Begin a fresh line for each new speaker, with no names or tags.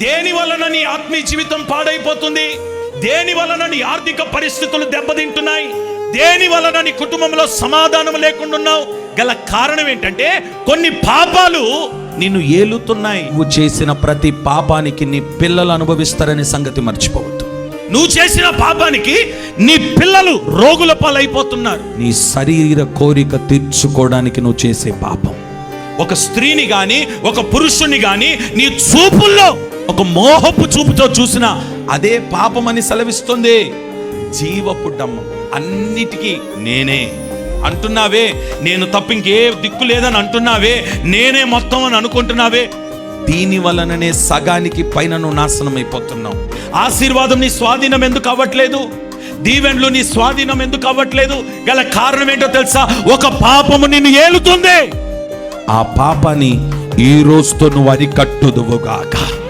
దేని వలన నీ ఆత్మీయ జీవితం పాడైపోతుంది? దేని వలన నీ ఆర్థిక పరిస్థితులు దెబ్బతింటున్నాయి? దేని వలన నీ కుటుంబంలో సమాధానం లేకుండా ఉన్నావు? గల కారణం ఏంటంటే కొన్ని పాపాలు నిన్ను ఏలుతున్నాయి.
నువ్వు చేసిన ప్రతి పాపానికి నీ పిల్లలు అనుభవిస్తారనే సంగతి మర్చిపోవద్దు.
నువ్వు చేసిన పాపానికి నీ పిల్లలు రోగుల పాలైపోతున్నారు.
నీ శరీర కోరిక తీర్చుకోవడానికి నువ్వు చేసే పాపం.
ఒక స్త్రీని గాని ఒక పురుషుని గాని నీ చూపుల్లో ఒక మోహపు చూపుతో చూసిన
అదే పాపమని సెలవిస్తుంది. జీవపు డమ్మం
అన్నిటికీ నేనే. అంటున్నావే నేను తప్ప ఇంకే దిక్కు లేదని అంటున్నావే నేనే మొత్తం అని అనుకుంటున్నావే.
దీని వలననే సగానికి పైన నువ్వు నాశనం అయిపోతున్నావు
ఆశీర్వాదం నీ స్వాధీనం ఎందుకు అవ్వట్లేదు? దీవెన్లు నీ స్వాధీనం ఎందుకు అవ్వట్లేదు? గల కారణం ఏంటో తెలుసా? ఒక పాపము నిన్ను ఏలుతుంది.
ఆ పాపాన్ని ఈ రోజుతో నువ్వు అరికట్టుదువుగాక